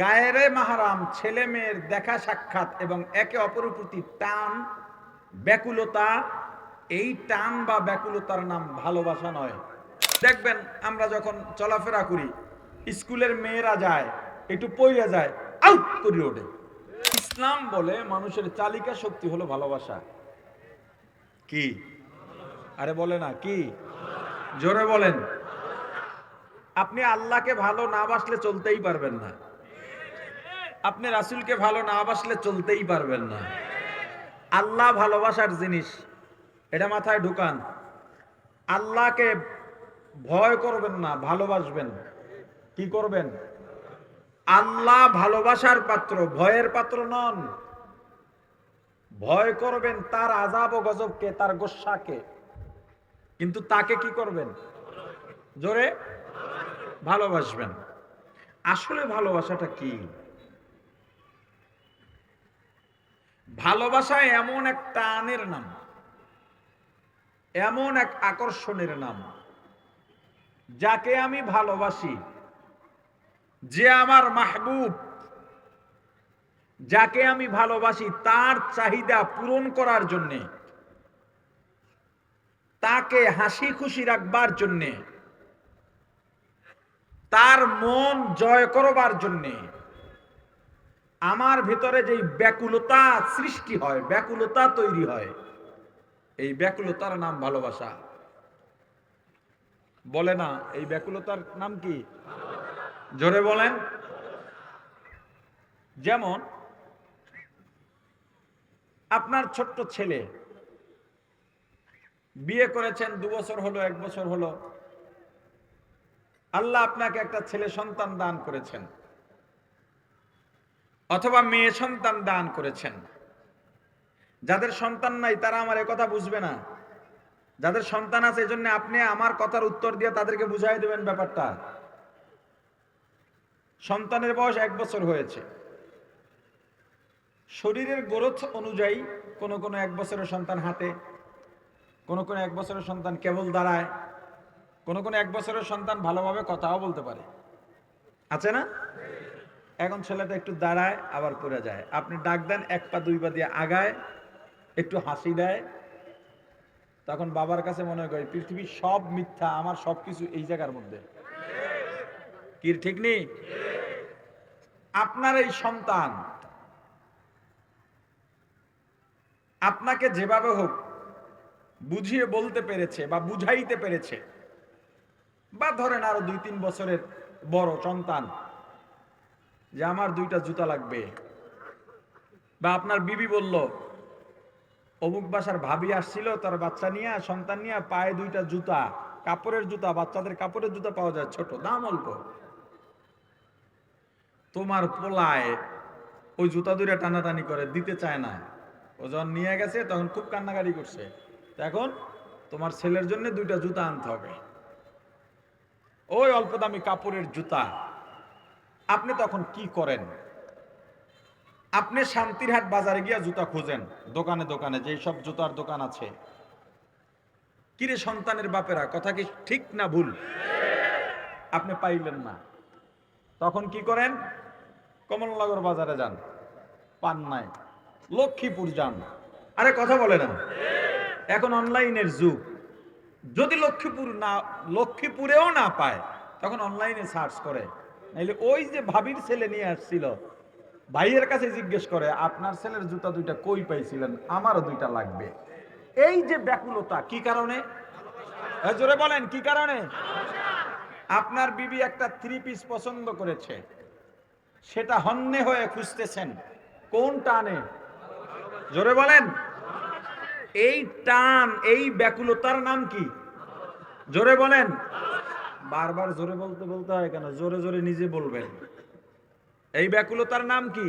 গায়েরে মাহারাম ছেলে মেয়ের দেখা সাক্ষাৎ এবং একে অপরের প্রতি টান, ব্যাকুলতা, এই টান বা ব্যাকুলতার নাম ভালোবাসা নয়। দেখবেন আমরা যখন চলাফেরা করি, স্কুলের মেয়েরা যায়, একটু পইরা যায়, আউট করি ওঠে ইসলাম বলে মানুষের চালিকা শক্তি হলো ভালোবাসা। কি? আরে বলে না, কি? জোরে বলেন। আপনি আল্লাহকে ভালো না বাসলে চলতেই পারবেন না। আপনি রাসুলকে ভালো না বাসলে চলতেই পারবেন না। আল্লাহ ভালোবাসার জিনিস, এটা মাথায় ঢুকান। আল্লাহকে ভয় করবেন না, ভালোবাসবেন। কি করবেন? আল্লাহ ভালোবাসার পাত্র, ভয়ের পাত্র নন। ভয় করবেন তার আজাব ও গজবকে, তার গোস্বাকে। কিন্তু তাকে কি করবেন? জোরে? ভালোবাসবেন। আসলে ভালোবাসাটা কি? ভালোবাসা এমন এক টানের নাম, এমন এক আকর্ষণের নাম, যাকে আমি ভালোবাসি, যে আমার মাহবুব, যাকে আমি ভালোবাসি তার চাহিদা পূরণ করার জন্যে, তাকে হাসি খুশি রাখবার জন্যে, তার মন জয় করবার জন্যে আমার ভিতরে যেই ব্যাকুলতা সৃষ্টি হয়, ব্যাকুলতা তৈরি হয়, এই ব্যাকুলতার নাম ভালোবাসা। বলে না, এই ব্যাকুলতার নাম কি? জোরে বলেন। যেমন, আপনার ছোট্ট ছেলে বিয়ে করেছেন, দু বছর হলো, এক বছর হলো। আল্লাহ আপনাকে একটা ছেলে সন্তান দান করেছেন। অথবা মেয়ে সন্তান দান করেছেন। যাদের সন্তান নাই, তারা আমার কথা বুঝবে না। যাদের সন্তান আছে, এজন্য আপনি আমার কথার উত্তর দিয়ে তাদেরকে বুঝাই দেবেন ব্যাপারটা। সন্তানের বয়স এক বছর হয়েছে। শরীরের গ্রোথ অনুযায়ী কোন কোন এক বছরের সন্তান হাতে কোন কোন এক বছরের সন্তান কেবল দাঁড়ায়, কোন কোন এক বছরের সন্তান ভালোভাবে কথাও বলতে পারে। আছে না? এখন ছেলেটা একটু দাঁড়ায়, আবার পড়ে যায়। আপনি ডাক দেন, এক পা দুই পা দিয়ে আগায়, একটু হাসি দেয়। তখন বাবার কাছে মনে করে, পৃথিবীর সব মিথ্যা, আমার সব কিছু এই জায়গার মধ্যে। কি, ঠিক নেই? আপনার এই সন্তান, আপনাকে যেভাবে হোক বুঝিয়ে বলতে পেরেছে বা বুঝাইতে পেরেছে, বা ধরেন আরও দুই তিন বছরের বড় সন্তান যে আমার দুইটা জুতা লাগবে। বা আপনার বিবি বলল, অমুক বাসার ভাবি আসছিল, তার বাচ্চা নিয়ে, সন্তান নিয়ে, পায়ে দুইটা জুতা, কাপড়ের জুতা, বাচ্চাদের কাপড়ের জুতা পাওয়া যায় ছোট, দাম অল্প। তোমার পোলায় ওই জুতা দুইটা টানাটানি করে, দিতে চায় না। ও যখন নিয়ে গেছে, তখন খুব কান্নাকারি করছে। এখন তোমার ছেলের জন্য দুইটা জুতা আনতে হবে। ওই অল্প দামি কাপড়ের জুতা। আপনি তখন কি করেন? আপনি শান্তিরহাট বাজারে গিয়া জুতা খুঁজেন, দোকানে দোকানে, যেই সব জুতার দোকান আছে। কিরে সন্তানের বাপেরা, কথা কি ঠিক না ভুল? আপনি পাইলেন না। তখন কি করেন? কমলনগর বাজারে যান, পান নাই। লক্ষ্মীপুর যান। আরে, কথা বলে না। এখন অনলাইনের যুগ। যদি লক্ষ্মীপুর না, লক্ষ্মীপুরেও না পায়, তখন অনলাইনে সার্চ করে। নাইলে ওই যে ভাবির ছেলে নিয়ে আসছিল, ভাইয়ের কাছে জিজ্ঞেস করে, আপনার ছেলের জুতা দুইটা কই পাইছিলেন? আমারও দুইটা লাগবে। এই যে ব্যাকুলতা, কি কারণে? জোরে বলেন, কি কারণে? আপনার বিবি একটা থ্রি পিস পছন্দ করেছে। সেটা হন্যে হয়ে খুঁজতেছেন। কোন টানে জোরে বলেন। এই টান, এই ব্যাকুলতার নাম কি? জোরে বলেন। বারবার জোরে বলতে বলতে হয় কেন? জোরে জোরে নিজে বলবেন। এই ব্যাকুলতার নাম কি?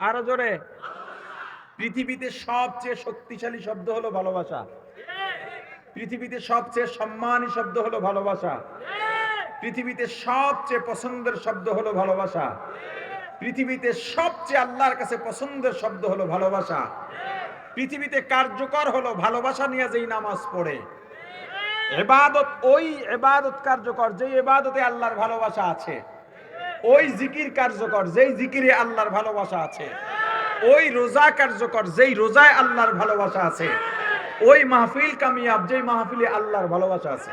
আরও জোরে। পৃথিবীতে সবচেয়ে শক্তিশালী শব্দ হলো ভালোবাসা। পৃথিবীতে সবচেয়ে সম্মানী শব্দ হলো ভালোবাসা। পৃথিবীতে সবচেয়ে পছন্দের শব্দ হলো ভালোবাসা। পৃথিবীতে সবচেয়ে আল্লাহর কাছে পছন্দের শব্দ হলো ভালোবাসা। পৃথিবীতে কার্যকর হলো ভালোবাসা নিয়ে যেই নামাজ পড়ে। এবাদত, ওই এবাদত কার্যকর, যেই এবাদতে আল্লাহর ভালোবাসা আছে। ওই জিকির কার্যকর, যেই জিকিরে আল্লাহর ভালোবাসা আছে। ওই রোজা কার্যকর, যেই রোজায় আল্লাহর ভালোবাসা আছে। ওই মাহফিল কামিয়াব, যেই মাহফিলে আল্লাহর ভালোবাসা আছে।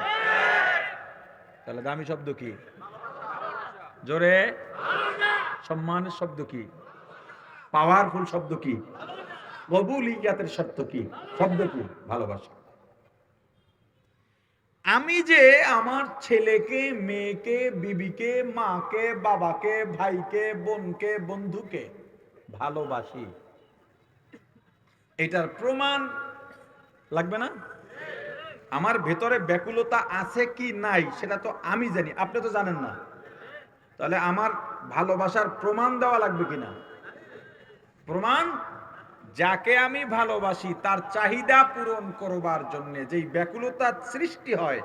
তাহলে দামি শব্দ কি? জোরে? সম্মানের শব্দ কি? পাওয়ারফুল শব্দ কি? কবুলিয়াতের শব্দ কি? শব্দ কি? ভালোবাসা। আমি যে আমার ছেলেকে, মেয়েকে, বিবিকে, মাকে, বাবাকে, ভাইকে, বোনকে, বন্ধুকে ভালোবাসি, এটার প্রমাণ লাগবে না? আমার ভেতরে ব্যাকুলতা আছে কি নাই সেটা তো আমি জানি, আপনি তো জানেন না। তাহলে আমার ভালোবাসার প্রমাণ দেওয়া লাগবে কিনা? প্রমাণ যাকে আমি ভালোবাসি, তার চাহিদা পূরণ করবার জন্য যেই ব্যাকুলতা সৃষ্টি হয়,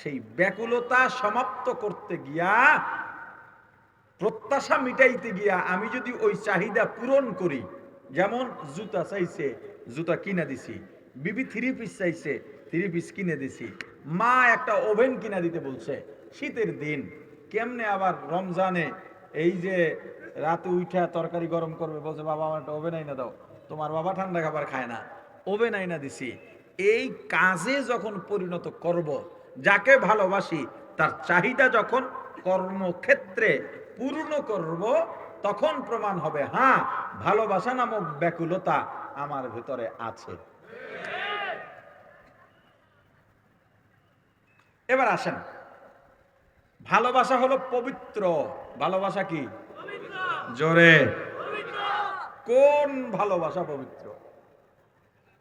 সেই ব্যাকুলতা সমাপ্ত করতে গিয়া, প্রত্যাশা মিটাইতে গিয়া আমি যদি ওই চাহিদা পূরণ করি, যেমন জুতা চাইছে, জুতা কিনে দিছি, বিবি থ্রি পিস চাইছে থ্রি পিস কিনে দিছি, মা একটা ওভেন কিনে দিতে বলছে, শীতের দিন, কেমনে আবার রমজানে এই যে রাতে উঠা তরকারি গরম করবে, বলছে, বাবা, আমার একটা ওভেন আইনা দাও। তোমার বাবা ঠান্ডা খাবার খায় না, ওভেন আইনা দিছি। এই কাজে যখন পরিণত করব, যাকে ভালোবাসি, তার চাহিদা যখন কর্মক্ষেত্রে পূর্ণ করব, তখন প্রমাণ হবে হ্যাঁ ভালোবাসা নামক ব্যাকুলতা আমার ভিতরে আছে। এবার আসেন। ভালোবাসা হলো পবিত্র। ভালোবাসা কি? জোরে। কোন ভালোবাসা পবিত্র?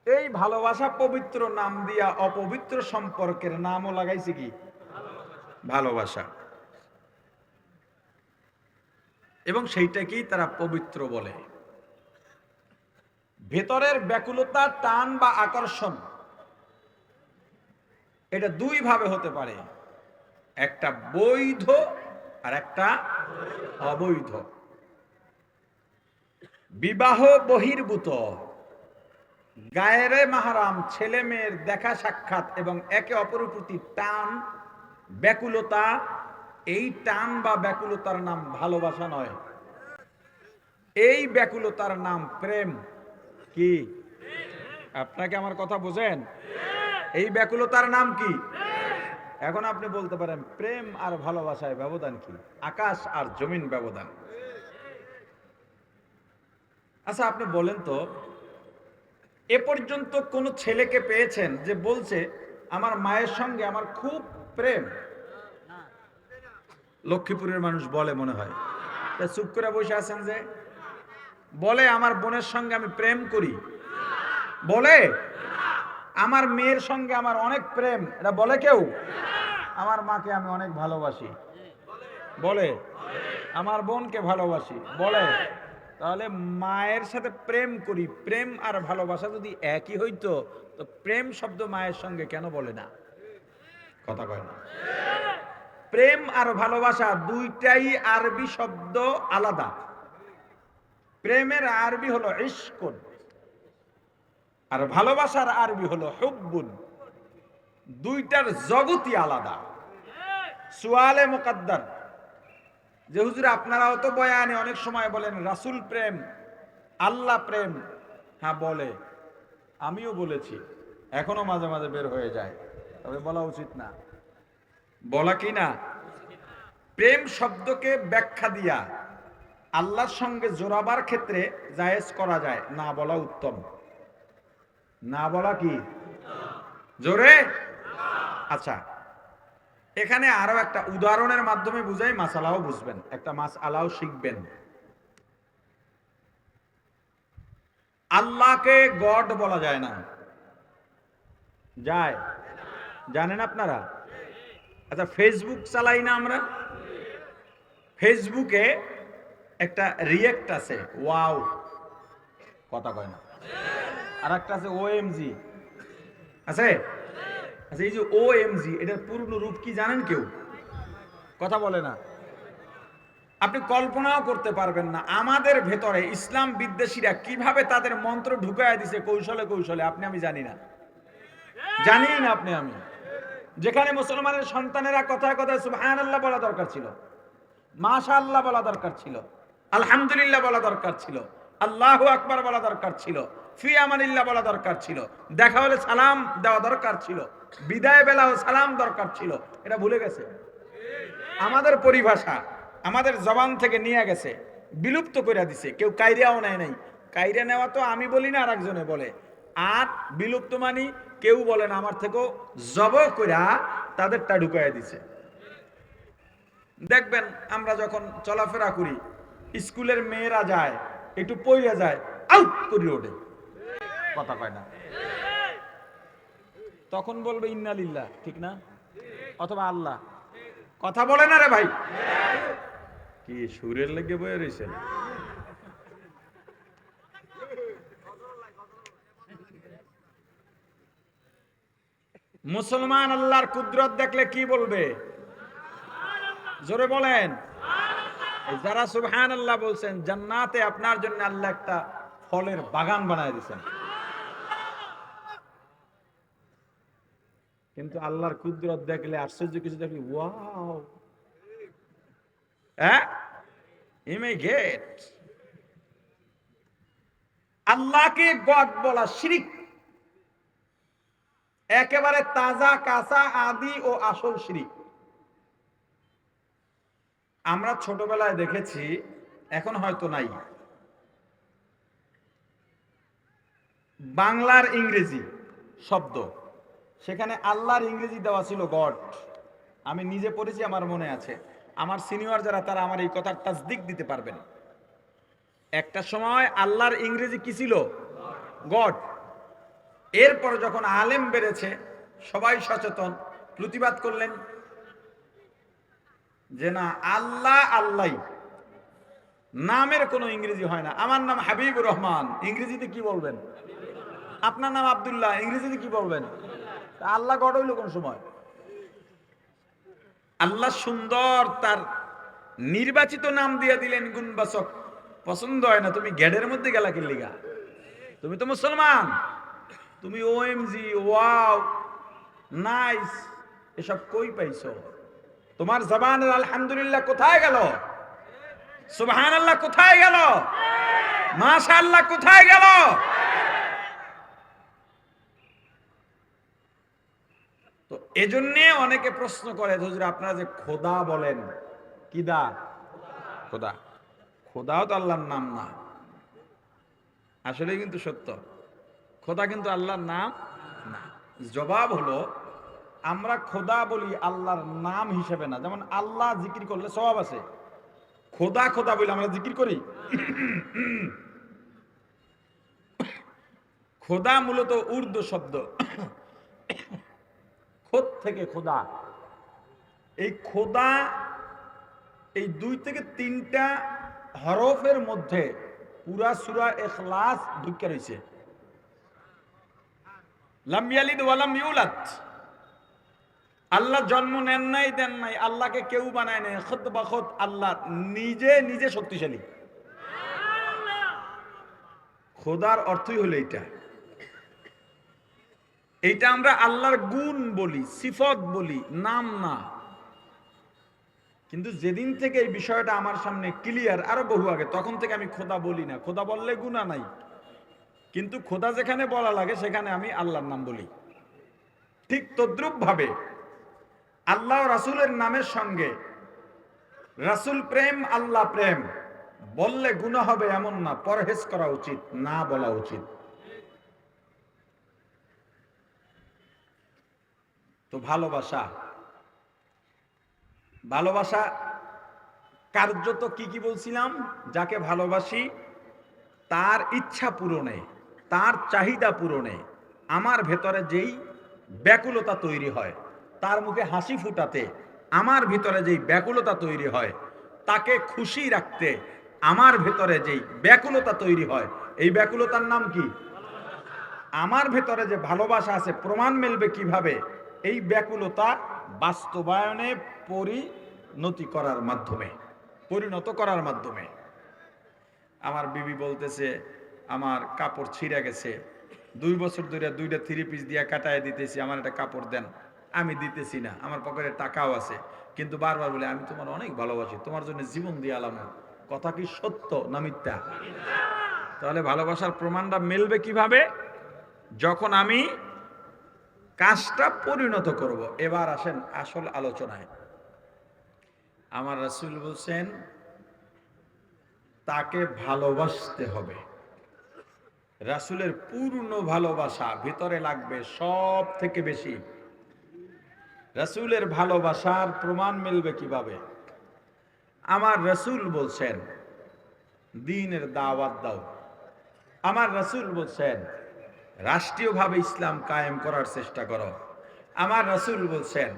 এই ভালোবাসা পবিত্র নাম দিয়া অপবিত্র সম্পর্কের নামও লাগাইছে কি? ভালোবাসা। এবং সেইটাকেই তারা পবিত্র বলে। ভেতরের ব্যাকুলতা, টান বা আকর্ষণ, এটা দুই ভাবে হতে পারে। একটা বৈধ আর একটা অবৈধ। বিবাহ বহির্ভূত। গায়েরে মাহারাম ছেলে মেয়ের দেখা সাক্ষাৎ এবং একে অপরের প্রতি টান, ব্যাকুলতা, এই টান বা ব্যাকুলতার নাম ভালোবাসা নয়। এই ব্যাকুলতার নাম প্রেম। কি? আপনাকে আমার কথা বোঝেন? এই ব্যাকুলতার নাম কি? এখন আপনি বলতে পারেন, প্রেম আর ভালোবাসায় ব্যবধান কি? আকাশ আর জমিন ব্যবধান। আচ্ছা আপনি বলেন তো, এ পর্যন্ত কোন ছেলেকে পেয়েছেন যে বলছে, আমার মায়ের সঙ্গে আমার খুব প্রেম লক্ষ্মীপুরের মানুষ বলে মনে হয়। চুপ করে বসে আছেন যে, বলে আমার বোনের সঙ্গে আমি প্রেম করি বলে? আমার মেয়ের সঙ্গে আমার অনেক প্রেম এটা বলে কেউ? আমার মাকে আমি অনেক ভালোবাসি বলে? আমার বোনকে ভালোবাসি বলে? তাহলে মায়ের সাথে প্রেম করি। প্রেম আর ভালোবাসা যদি একই হইতো, তো প্রেম শব্দ মায়ের সঙ্গে কেন বলে না? কথা কয় না। প্রেম আর ভালোবাসা দুইটাই আরবি শব্দ আলাদা। প্রেমের আরবি হলো ইস্কুন আর ভালোবাসার আরবি হলো হুব্বুন। দুইটার জগতই আলাদা। সুয়ালে মোকাদ্দার যে হুজুর, আপনারাও তো বয়ানে অনেক সময় বলেন, রাসুল প্রেম, আল্লাহ প্রেম। হ্যাঁ বলে। আমিও বলেছি। এখনও মাঝে মাঝে বের হয়ে যায়। তবে বলা উচিত না। বলা কি না? প্রেম শব্দকে ব্যাখ্যা দিয়া আল্লাহর সঙ্গে জোরাবার ক্ষেত্রে জায়েজ করা যায়। না বলা উত্তম। না বলা কি? জোরে? আচ্ছা। এখানে আরও একটা উদাহরণের মাধ্যমে বুঝাই, মাসালাও বুঝবেন। একটা মাস আলাও শিখবেন। আল্লাহকে গড বলা যায় না। যায়। জানেন আপনারা? আচ্ছা ফেসবুক চালাই না আমরা? ফেসবুকে একটা রিয়েক্ট আছে ওয়াও কথা কয় না। আর একটা আছে ওএমজি আছে? আচ্ছা এই যে ওএমজি এটার পূর্ণ রূপ কি জানেন কেউ? কথা বলে না। আপনি কল্পনাও করতে পারবেন না, আমাদের ভেতরে ইসলাম বিদ্বেষীরা কীভাবে তাদের মন্ত্র ঢুকায় দিছে কৌশলে কৌশলে, আপনি আমি জানি না। জানি না আপনি আমি। যেখানে মুসলমানের সন্তানেরা কথায় কথায় সুবহানাল্লাহ বলা দরকার ছিল মাশা আল্লাহ বলা দরকার ছিল, আলহামদুলিল্লাহ বলা দরকার ছিল, আল্লাহু আকবার বলা দরকার ছিল ফি আমানিল্লাহ বলা দরকার ছিল। দেখা হলে সালাম দেওয়া দরকার ছিল। বিদায় বেলাও সালাম দরকার ছিল। এটা ভুলে গেছে? আমাদের পরিভাষা, আমাদের জবান থেকে নিয়ে গেছে, বিলুপ্ত করে দিছে। কেউ কাইরিয়াও নেয় নাই। কাইরা নেওয়া তো আমি বলি না আর একজনে বলে। আর বিলুপ্ত মানি কেউ বলে না। আমার থেকেও জব কইরা তাদেরটা ঢুকাইয়া দিছে। দেখবেন, আমরা যখন চলাফেরা করি, স্কুলের মেয়েরা যায়, একটু পইরা যায়, আউট করি ওঠে কথা কয় না। তখন বলবে ইন্নালিল্লাহ ঠিক না? অথবা, আল্লাহ। কথা বলে না রে ভাই। কি সুরের লেগে বয়ে রয়েছে মুসলমান আল্লাহর কুদরত দেখলে কি বলবে? জোরে বলেন। যারা সুবহান আল্লাহ বলছেন, জান্নাতে আপনার জন্য আল্লাহ একটা ফলের বাগান বানায় দিয়েছেন। কিন্তু আল্লাহর কুদরত দেখলে আশ্চর্য কিছু দেখলে, ওয়াও! হ্যাঁ? আল্লাহকে গড বলা শিরিক। একেবারে তাজা, কাঁচা, আদি ও আসল শিরিক। আমরা ছোটবেলায় দেখেছি, এখন হয়তো নাই। বাংলার ইংরেজি শব্দ। সেখানে আল্লাহর ইংরেজি দেওয়া ছিল গড। আমি নিজে পড়েছি, আমার মনে আছে। আমার সিনিয়র যারা, তারা আমার এই কথার তাসদিক দিতে পারবেন একটা সময় আল্লাহর ইংরেজি কি ছিল? গড। এরপর যখন আলেম বেড়েছে, সবাই সচেতন, প্রতিবাদ করলেন যে না, আল্লাহ আল্লাহ নামের কোনো ইংরেজি হয় না। আমার নাম হাবিবুর রহমান। ইংরেজিতে কি বলবেন? আপনার নাম আব্দুল্লাহ। ইংরেজিতে কি বলবেন? আল্লাহ গড হইল কোন সময়? আল্লাহ সুন্দর তার নির্বাচিত নাম দিয়ে দিলেন গুণবাচক। পছন্দ হয় না, তুমি গেডের মধ্যে গেলা কিল্লিগা তুমি তো মুসলমান। তুমি ওএমজি ওয়াও, নাইস, এসব কই পাইছো? তোমার জবানের আলহামদুলিল্লাহ কোথায় গেল? সুবহান আল্লাহ কোথায় গেল? মাশা আল্লাহ কোথায় গেল? এজন্যে অনেকে প্রশ্ন করে হুজুর আপনারা যে খোদা বলেন কিদা খোদা। খোদাও তো আল্লাহর নাম না। আসলে কিন্তু সত্য। খোদা কিন্তু আল্লাহর নাম না। জবাব হলো আমরা খোদা বলি আল্লাহর নাম হিসেবে না। যেমন আল্লাহ জিকির করলে সবাব আছে। খোদা খোদা বলি আমরা জিকির করি। খোদা মূলত উর্দু শব্দ। খোদ থেকে খোদা। এই খোদা এই দুই থেকে তিনটা হরফের মধ্যে পুরা সুরা এখলাস ঢুকে রয়েছে আল্লাহ জন্ম নেন নাই, দেন নাই, আল্লাহকে কেউ বানায় নাই। খোদ বা খোদ আল্লাহ নিজে নিজে শক্তিশালী। খোদার অর্থই হলো এইটা। এইটা আমরা আল্লাহর গুণ বলি, সিফত বলি, নাম না। কিন্তু যেদিন থেকে এই বিষয়টা আমার সামনে ক্লিয়ার আরও বহু আগে, তখন থেকে আমি খোদা বলি না। খোদা বললে গুণা নাই। কিন্তু খোদা যেখানে বলা লাগে, সেখানে আমি আল্লাহর নাম বলি। ঠিক তদ্রুপ ভাবে আল্লাহ রাসুলের নামের সঙ্গে, রাসুল প্রেম, আল্লাহ প্রেম, বললে গুণা হবে এমন না, পরহেজ করা উচিত, না বলা উচিত। তো ভালোবাসা। ভালোবাসা কার্যত কি কি বলছিলাম? যাকে ভালোবাসি, তার ইচ্ছা পূরণে, তার চাহিদা পূরণে, আমার ভেতরে যেই ব্যাকুলতা তৈরি হয়, তার মুখে হাসি ফুটাতে, আমার ভিতরে যেই ব্যাকুলতা তৈরি হয়, তাকে খুশি রাখতে, আমার ভেতরে যেই ব্যাকুলতা তৈরি হয়, এই ব্যাকুলতার নাম কি? আমার ভেতরে যে ভালোবাসা আছে, প্রমাণ মিলবে কীভাবে? এই ব্যাকুলতা বাস্তবায়নে পরিণতি করার মাধ্যমে, পরিণত করার মাধ্যমে। আমার বিবি বলতেছে, আমার কাপড় ছিঁড়ে গেছে। দুই বছর ধরে দুইটা থ্রি পিস দিয়ে কাটায় দিতেছি, আমার একটা কাপড় দেন। আমি দিতেছি না, আমার পকেটে টাকাও আছে। কিন্তু বারবার বলে, আমি তোমার অনেক ভালোবাসি, তোমার জন্য জীবন দিয়ে আলাম কথা কি সত্য না মিথ্যা? তাহলে ভালোবাসার প্রমাণটা মিলবে কীভাবে? যখন আমি কাজটা পরিণত করব। এবার আসেন আসল আলোচনায়। আমার রাসূল বলছেন, তাকে ভালোবাসতে হবে। রাসূলের পূর্ণ ভালোবাসা ভিতরে লাগবে সব থেকে বেশি। রাসূলের ভালোবাসার প্রমাণ মিলবে কীভাবে? আমার রাসূল বলছেন, দিনের দাওয়াত দাও। আমার রাসূল বলছেন রাষ্ট্রীয়ভাবে ইসলাম কায়েম করার চেষ্টা করো। আমার রাসূল বলছেন,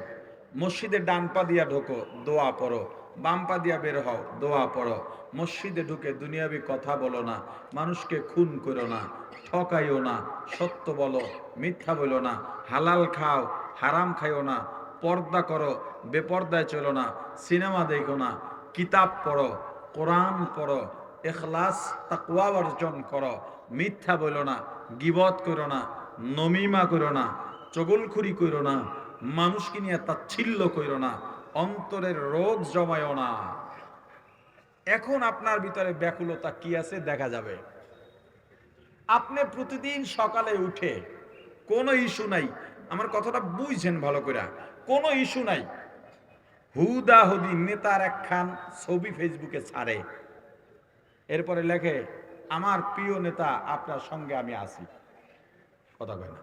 মসজিদে ডান পা দিয়া ঢোকো, দোয়া পড়ো। বাম পা দিয়া বের হও, দোয়া পড়ো। মসজিদে ঢুকে দুনিয়াবি কথা বলো না, মানুষকে খুন করো না, ঠকাইও না, সত্য বলো, মিথ্যা বলো না, হালাল খাও, হারাম খাইও না, পর্দা করো, বেপর্দায় চলো না, সিনেমা দেখো না, কিতাব পড়ো, কোরআন পড়ো, এখলাস, তাকওয়া অর্জন করো মিথ্যা বলো না, গিবত করো না, নমিমা করো না, চগলখুরি করো না, মানুষকে নিয়ে তাচ্ছিল্য করো না, অন্তরের রোগ জমায়ও না। এখন আপনার ভিতরে ব্যাকুলতা কি আছে দেখা যাবে। আপনি প্রতিদিন সকালে উঠে, কোনো ইস্যু নাই, আমার কথাটা বুঝছেন ভালো করে, কোনো ইস্যু নাই। হুদা হুদি নেতার একখান ছবি ফেসবুকে ছাড়ে। এরপরে লেখে আমার প্রিয় নেতা, আপনার সঙ্গে আমি আছি। কথা কয় না।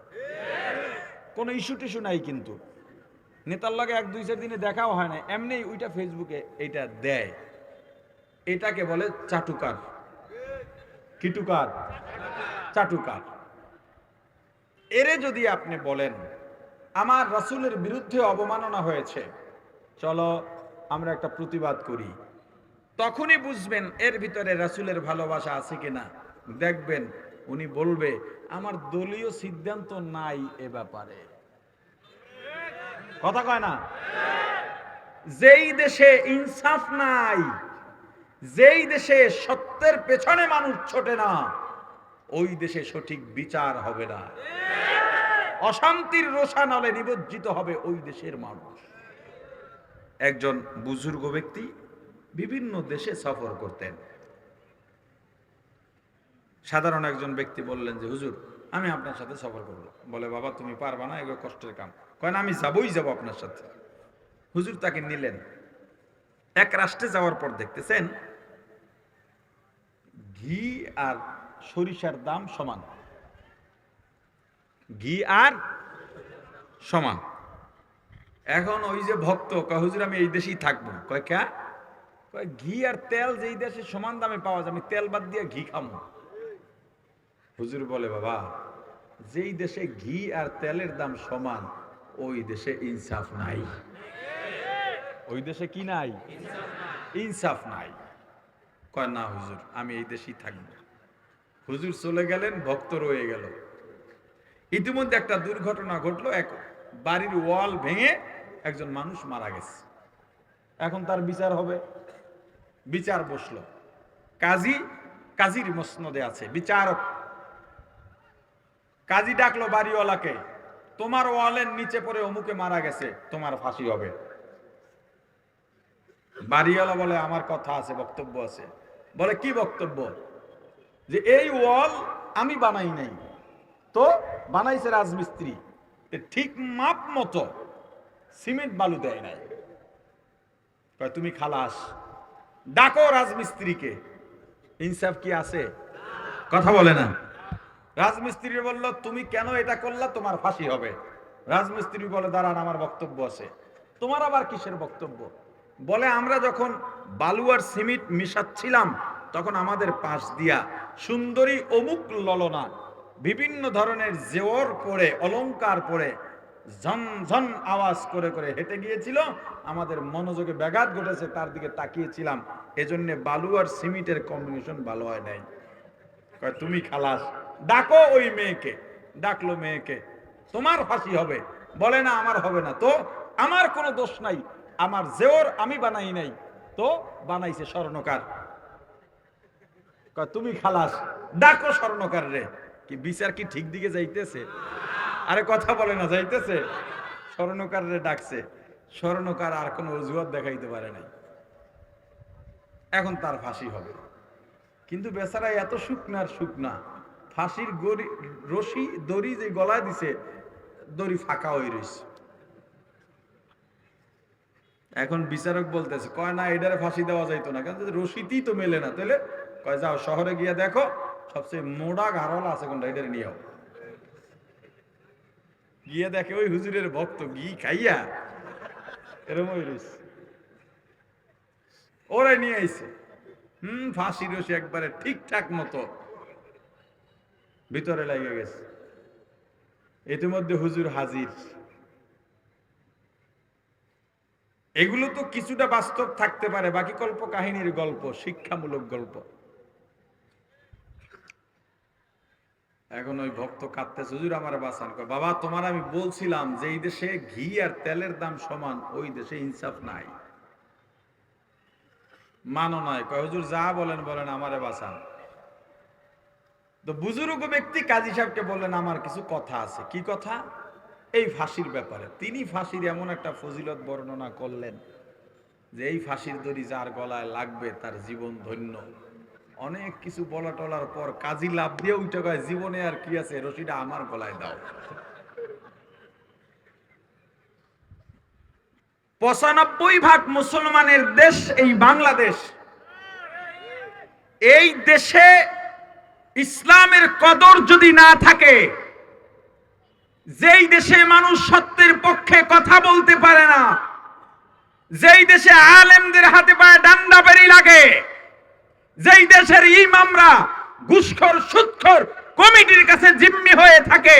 কোনো ইস্যু টিস্যু নাই কিন্তু। নেতার লগে এক, দুই, চার দিনে দেখাও হয় না। এমনি ওইটা ফেসবুকে এইটা দেয়। এটাকে বলে চাটুকার। কিটুকার। চাটুকার। এরে যদি আপনি বলেন, আমার রাসূলের বিরুদ্ধে অবমাননা হয়েছে, চলো আমরা একটা প্রতিবাদ করি। তখনই বুঝবেন এর ভিতরে রাসুলের ভালোবাসা আছে কিনা। দেখবেন, উনি বলবে, আমার দলীয় সিদ্ধান্ত নাই এ ব্যাপারে। কথা কয় না? যেই দেশে ইনসাফ নাই, যেই দেশে সত্যের পেছনে মানুষ ছোটে না, ওই দেশে সঠিক বিচার হবে না। অশান্তির রোষানলে নিবজ্জিত হবে ওই দেশের মানুষ। একজন বুজুর্গ ব্যক্তি বিভিন্ন দেশে সফর করতেন। সাধারণ একজন ব্যক্তি বললেন যে, হুজুর, আমি আপনার সাথে সফর করব। বলে, বাবা, তুমি পারবা না, এগুলো কষ্টের কাম। কয়, না, আমি যাবই যাব আপনার সাথে। হুজুর তাকে নিলেন। এক রাষ্ট্রে যাওয়ার পর দেখতেছেন, ঘি আর সরিষার দাম সমান। ঘি আর সমান। এখন ওই যে ভক্ত হুজুর, আমি এই দেশেই থাকব। কয়, কে? ঘি আর তেল যেই দেশে সমান দামে পাওয়া যায় আমি তেল বাদ দিয়ে ঘি খামো। হুজুর বলে বাবা যেই দেশে ঘি আর তেলের দাম সমান ওই দেশে ইনসাফ নাই। ওই দেশে কি নাই? ইনসাফ নাই। কয় না হুজুর আমি এই দেশেই থাকব হুজুর চলে গেলেন ভক্ত রয়ে গেল। ইতিমধ্যে একটা দুর্ঘটনা ঘটলো এক বাড়ির ওয়াল ভেঙে একজন মানুষ মারা গেছে। এখন তার বিচার হবে। বিচার বসল। কাজী, কাজীর মসনদে আছে, বিচারক। কাজী ডাকলো বাড়িওয়ালাকে, তোমার ওয়ালের নিচে পড়ে অমুকে মারা গেছে, তোমার ফাঁসি হবে। বাড়িওয়ালা বলে, আমার কথা আছে, বক্তব্য আছে। বলে, কি বক্তব্য? যে, এই ওয়াল আমি বানাই নাই, তো বানাইছে রাজমিস্ত্রি। ঠিক মাপ মতো সিমেন্ট বালু দেয় নাই। তুমি খালাস ডাকো রাজমিস্ত্রিকে। ইনসাফ কি আছে? কথা বলে না। রাজমিস্ত্রি বলল, তুমি কেন এটা করলা? তোমার ফাঁসি হবে। রাজমিস্ত্রি বলে, দাঁড়ান, আমার বক্তব্য আছে। তোমার আবার কিসের বক্তব্য? বলে, আমরা যখন বালু আর সিমেন্ট মিশাচ্ছিলাম, তখন আমাদের পাশ দিয়া সুন্দরী অমুক ললনা, বিভিন্ন ধরনের জেওর পরে, অলংকার পরে ঝন ঝন আওয়াজ করে করে হেঁটে গিয়েছিল। আমাদের মনোযোগে ব্যাঘাত ঘটেছে, তার দিকে তাকিয়েছিলাম। এজন্য বালু আর সিমেন্টের কম্বিনেশন ভালো হয় নাই। তুমি খালাস, ডাকো ওই মেয়েকে, ডাকলো মেয়েকে। তোমার ফাঁসি হবে। বলে না, আমার হবে না। তো আমার কোনো দোষ নাই। আমার জেওর আমি বানাই নাই। তো বানাইছে স্বর্ণকার। তুমি খালাস, ডাকো স্বর্ণকার রে। কি বিচার কি ঠিক দিকে যাইতেছে? আরে কথা বলে না, যাইতেছে। স্বর্ণকার ডাকছে। স্বর্ণকার আর কোনো অজুহাত দেখাইতে পারে নাই। এখন তার ফাঁসি হবে। কিন্তু বেচারা এত শুকনার শুকনা, ফাঁসির গড়ি, রশি, দড়ি যে গলায় দিছে, দড়ি ফাঁকা হয়ে রয়েছে এখন বিচারক বলতেছে, কয়, না, এটারে ফাঁসি দেওয়া যাইতো না। কারণ রশিতেই তো মেলে না, তাহলে কয়, যাও, শহরে গিয়ে দেখো, সবচেয়ে মোড়া ঘাড়লা আছে কোনটা, এটারে নিয়ে গিয়ে দেখে ওই হুজুরের ভক্ত, ঘি খাইয়া? এরম রয়েছে নিয়ে আইছে। হুম, ফাঁসি রশি একবারে ঠিকঠাক মতো ভিতরে লেগে গেছে। ইতিমধ্যে হুজুর হাজির। এগুলো তো কিছুটা বাস্তব থাকতে পারে, বাকি কল্প কাহিনীর গল্প, শিক্ষামূলক গল্প। এখন ওই ভক্ত কাঁদতেছে, হুজুর, আমার বাসান কয়, বাবা, তোমার আমি বলছিলাম যে এই দেশে ঘি আর তেলের দাম সমান, ওই দেশে ইনসাফ নাই। মানো নয় কয়, হুজুর, যা বলেন বলেন, আমারে বাসান তো বুজুর্গ ব্যক্তি কাজী সাহেবকে বললেন, আমার কিছু কথা আছে। কি কথা? এই ফাঁসির ব্যাপারে। তিনি ফাঁসির এমন একটা ফজিলত বর্ণনা করলেন যে এই ফাঁসির দড়ি যার গলায় লাগবে তার জীবন ধন্য। অনেক কিছু বলা টলার পর কাজী লাভ দিয়ে উঠে গয় জীবনে আর কি আছে? রশিটা আমার গলায় দাও। পঁচানব্বই ভাগ মুসলমানের দেশ এই বাংলাদেশ। এই দেশে ইসলামের কদর যদি না থাকে, যেই দেশে মানুষ সত্যের পক্ষে কথা বলতে পারে না, যেই দেশে আলেমদের হাতে পায়ে ডান্ডা বেরি লাগে যেই দেশের ইমামরা ঘুষখোর সুৎখোর কমিটির কাছে জিম্মি হয়ে থাকে,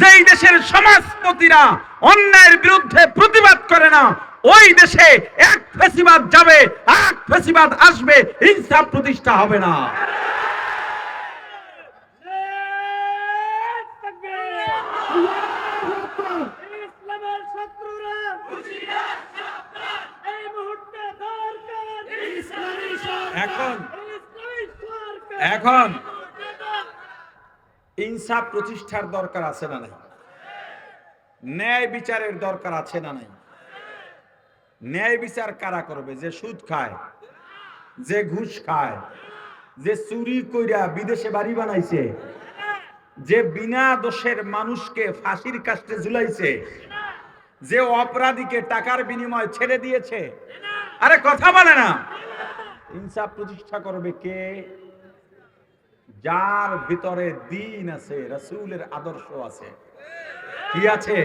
যেই দেশের সমাজপতিরা অন্যায়ের বিরুদ্ধে প্রতিবাদ করে না, ওই দেশে এক ফেসিবাদ যাবে, এক ফেসিবাদ আসবে, ইনসাফ প্রতিষ্ঠা হবে না। এখন এখন ইনসাফ প্রতিষ্ঠার দরকার আছে না নাই? ন্যায় বিচারের দরকার আছে না নাই? ন্যায় বিচার কারা করবে? যে সুদ খায়, যে ঘুষ খায়, যে চুরি কইরা বিদেশে বাড়ি বানাইছে, যে বিনা দোষের মানুষকে ফাঁসির কাস্টে ঝুলাইছে, যে অপরাধীকে টাকার বিনিময়ে ছেড়ে দিয়েছে। আরে কথা বলে না। ইনসাফ প্রতিষ্ঠা করবে কে? যার ভিতরে দিন আছে রসুলের আদর্শ আছে। কি আছে?